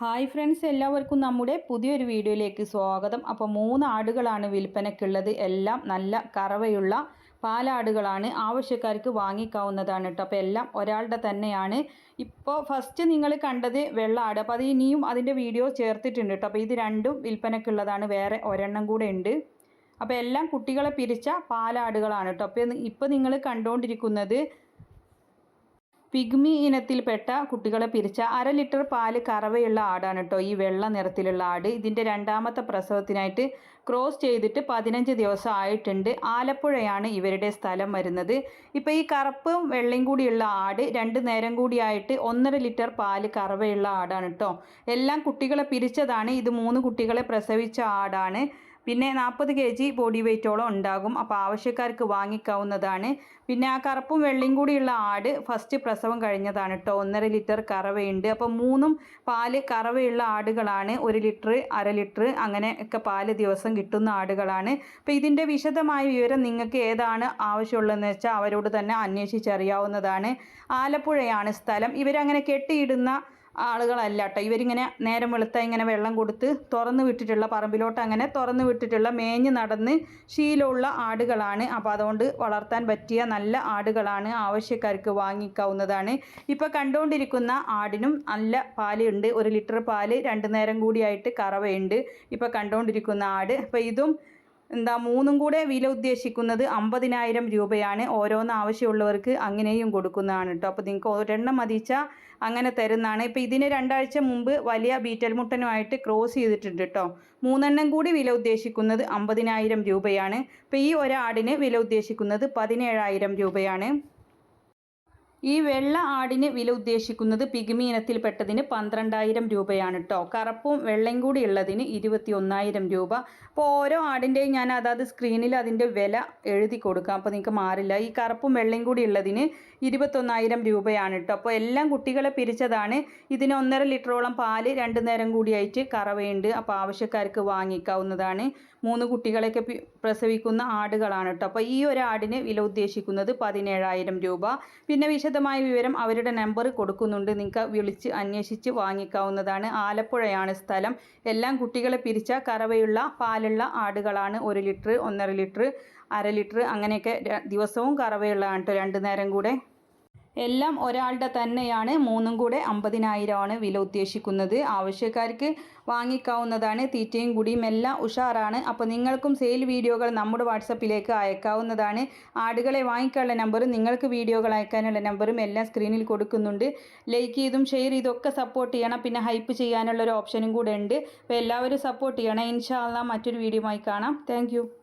Hi friends എല്ലാവർക്കും നമ്മുടെ പുതിയൊരു വീഡിയോയിലേക്ക് സ്വാഗതം. അപ്പോൾ മൂന്ന് ആടുകളാണ് വിൽപ്പനയ്ക്കുള്ളത്. എല്ലാം നല്ല കറവയുള്ള പാലാടുകളാണ് ആവശ്യക്കാർക്ക് വാങ്ങിക്കാവുന്നതാണ് കേട്ടോ. അപ്പോൾ എല്ലാം ഒരാളുടെ തന്നെയാണ്. ഇപ്പോൾ ഫസ്റ്റ് നിങ്ങൾ കണ്ടത് വെള്ള ആട്. അപ്പോൾ അത് ഇനിയും അതിന്റെ വീഡിയോ ചേർത്തിട്ടുണ്ട് കേട്ടോ. അപ്പോൾ ഇത് രണ്ടും വിൽപ്പനയ്ക്കുള്ളതാണ്. വേറെ ഒരെണ്ണം കൂടെ ഉണ്ട്. അപ്പോൾ എല്ലാം കുട്ടികളെ പിരിച്ച പാലാടുകളാണ് കേട്ടോ. അപ്പോൾ ഇപ്പോൾ നിങ്ങൾ കണ്ടുകൊണ്ടിരിക്കുന്നത് പിഗ്മി ഇനത്തിൽപ്പെട്ട കുട്ടികളെ പിരിച്ച അര ലിറ്റർ പാൽ കറവയുള്ള ആടാണ് കേട്ടോ ഈ വെള്ള നിറത്തിലുള്ള ആട്. ഇതിന്റെ രണ്ടാമത്തെ പ്രസവത്തിനായിട്ട് ക്രോസ് ചെയ്തിട്ട് പതിനഞ്ച് ദിവസം ആയിട്ടുണ്ട്. ആലപ്പുഴയാണ് ഇവരുടെ സ്ഥലം വരുന്നത്. ഇപ്പോൾ ഈ കറുപ്പും വെള്ളയും കൂടിയുള്ള ആട് രണ്ട് നേരം കൂടിയായിട്ട് ഒന്നര ലിറ്റർ പാൽ കറവയുള്ള ആടാണ് കേട്ടോ എല്ലാം കുട്ടികളെ പിരിച്ചതാണ്. ഇത് മൂന്ന് കുട്ടികളെ പ്രസവിച്ച ആടാണ്. പിന്നെ നാൽപ്പത് കെ ജി ബോഡി വെയ്റ്റോളം ഉണ്ടാകും. അപ്പോൾ ആവശ്യക്കാർക്ക് വാങ്ങിക്കാവുന്നതാണ്. പിന്നെ ആ കറുപ്പും വെള്ളയും കൂടിയുള്ള ആട് ഫസ്റ്റ് പ്രസവം കഴിഞ്ഞതാണ് കേട്ടോ ഒന്നര ലിറ്റർ കറവയുണ്ട്. അപ്പോൾ മൂന്നും പാൽ കറവയുള്ള ആടുകളാണ്. ഒരു ലിറ്റർ അര ലിറ്റർ അങ്ങനെ ഒക്കെ പാൽ ദിവസം കിട്ടുന്ന ആടുകളാണ്. അപ്പോൾ ഇതിന്റെ വിശദമായ വിവരം നിങ്ങൾക്ക് ഏതാണ് ആവശ്യമുള്ളതെന്ന് വെച്ചാൽ അവരോട് തന്നെ അന്വേഷിച്ചറിയാവുന്നതാണ്. ആലപ്പുഴയാണ് സ്ഥലം. ഇവരങ്ങനെ കെട്ടിയിടുന്ന ആളുകളല്ല കേട്ടോ ഇവരിങ്ങനെ നേരം വെളുത്ത ഇങ്ങനെ വെള്ളം കൊടുത്ത് തുറന്നു വിട്ടിട്ടുള്ള പറമ്പിലോട്ട് അങ്ങനെ തുറന്നു വിട്ടിട്ടുള്ള മേഞ്ഞ് നടന്ന് ശീലമുള്ള ആടുകളാണ്. അപ്പോൾ അതുകൊണ്ട് വളർത്താൻ പറ്റിയ നല്ല ആടുകളാണ് ആവശ്യക്കാർക്ക് വാങ്ങിക്കാവുന്നതാണ്. ഇപ്പോൾ കണ്ടുകൊണ്ടിരിക്കുന്ന ആടിനും നല്ല പാലുണ്ട്. ഒരു ലിറ്റർ പാൽ രണ്ട് നേരം കൂടിയായിട്ട് കറവയുണ്ട്. ഇപ്പോൾ കണ്ടുകൊണ്ടിരിക്കുന്ന ആട്. അപ്പോൾ ഇതും എന്താ മൂന്നും കൂടെ വില ഉദ്ദേശിക്കുന്നത് അമ്പതിനായിരം രൂപയാണ്. ഓരോന്ന് ആവശ്യമുള്ളവർക്ക് അങ്ങനെയും കൊടുക്കുന്നതാണ് കേട്ടോ അപ്പോൾ നിങ്ങൾക്ക് ഒരെണ്ണം മതിച്ചാൽ അങ്ങനെ തരുന്നതാണ്. ഇപ്പോൾ ഇതിന് രണ്ടാഴ്ച മുമ്പ് വലിയ ബീറ്റൽ മുട്ടനുമായിട്ട് ക്രോസ് ചെയ്തിട്ടുണ്ട് കേട്ടോ മൂന്നെണ്ണം കൂടി വില ഉദ്ദേശിക്കുന്നത് അമ്പതിനായിരം രൂപയാണ്. ഇപ്പോൾ ഈ ഒരാടിന് വില ഉദ്ദേശിക്കുന്നത് പതിനേഴായിരം രൂപയാണ്. ഈ വെള്ള ആടിന് വില ഉദ്ദേശിക്കുന്നത് പിഗ്മി ഇനത്തിൽപ്പെട്ടതിന് പന്ത്രണ്ടായിരം രൂപയാണ് കേട്ടോ കറുപ്പും വെള്ളയും കൂടി ഉള്ളതിന് ഇരുപത്തി ഒന്നായിരം രൂപ. അപ്പോൾ ഓരോ ആടിന്റെയും ഞാൻ അതാത് സ്ക്രീനിൽ അതിന്റെ വില എഴുതി കൊടുക്കാം. അപ്പോൾ നിങ്ങൾക്ക് മാറില്ല. ഈ കറുപ്പും വെള്ളയും കൂടി ഉള്ളതിന് ഇരുപത്തൊന്നായിരം രൂപയാണ് കേട്ടോ അപ്പോൾ എല്ലാം കുട്ടികളെ പിരിച്ചതാണ്. ഇതിന് ഒന്നര ലിറ്ററോളം പാൽ രണ്ട് നേരം കൂടിയായിട്ട് കറവയുണ്ട്. അപ്പോൾ ആവശ്യക്കാർക്ക് വാങ്ങിക്കാവുന്നതാണ്. മൂന്ന് കുട്ടികളെയൊക്കെ പ്രസവിക്കുന്ന ആടുകളാണ് കേട്ടോ അപ്പോൾ ഈ ഒരു ആടിന് വില ഉദ്ദേശിക്കുന്നത് പതിനേഴായിരം രൂപ. പിന്നെ വിശദമായ വിവരം അവരുടെ നമ്പർ കൊടുക്കുന്നുണ്ട്. നിങ്ങൾക്ക് വിളിച്ച് അന്വേഷിച്ച് വാങ്ങിക്കാവുന്നതാണ്. ആലപ്പുഴയാണ് സ്ഥലം. എല്ലാം കുട്ടികളെ പിരിച്ച കറവയുള്ള പാലുള്ള ആടുകളാണ് ഒരു ലിറ്റർ ഒന്നര ലിറ്റർ അര ലിറ്റർ അങ്ങനെയൊക്കെ ദിവസവും കറവയുള്ളതാണ് കേട്ടോ രണ്ട് നേരം കൂടെ എല്ലാം ഒരാളുടെ തന്നെയാണ്. മൂന്നും കൂടെ അമ്പതിനായിരമാണ് വില ഉദ്ദേശിക്കുന്നത്. ആവശ്യക്കാർക്ക് വാങ്ങിക്കാവുന്നതാണ്. തീറ്റയും കുടിയും എല്ലാം ഉഷാറാണ്. അപ്പോൾ നിങ്ങൾക്കും സെയിൽ വീഡിയോകൾ നമ്മുടെ വാട്സപ്പിലേക്ക് അയക്കാവുന്നതാണ്. ആടുകളെ വാങ്ങിക്കാനുള്ള നമ്പറും നിങ്ങൾക്ക് വീഡിയോകൾ അയക്കാനുള്ള നമ്പറും എല്ലാം സ്ക്രീനിൽ കൊടുക്കുന്നുണ്ട്. ലൈക്ക് ചെയ്തും ഷെയർ ചെയ്തൊക്കെ സപ്പോർട്ട് ചെയ്യണം. പിന്നെ ഹൈപ്പ് ചെയ്യാനുള്ള ഒരു ഓപ്ഷനും കൂടെ ഉണ്ട്. അപ്പോൾ എല്ലാവരും സപ്പോർട്ട് ചെയ്യണം. ഇൻഷാല്ല മറ്റൊരു വീഡിയോ ആയി കാണാം. താങ്ക്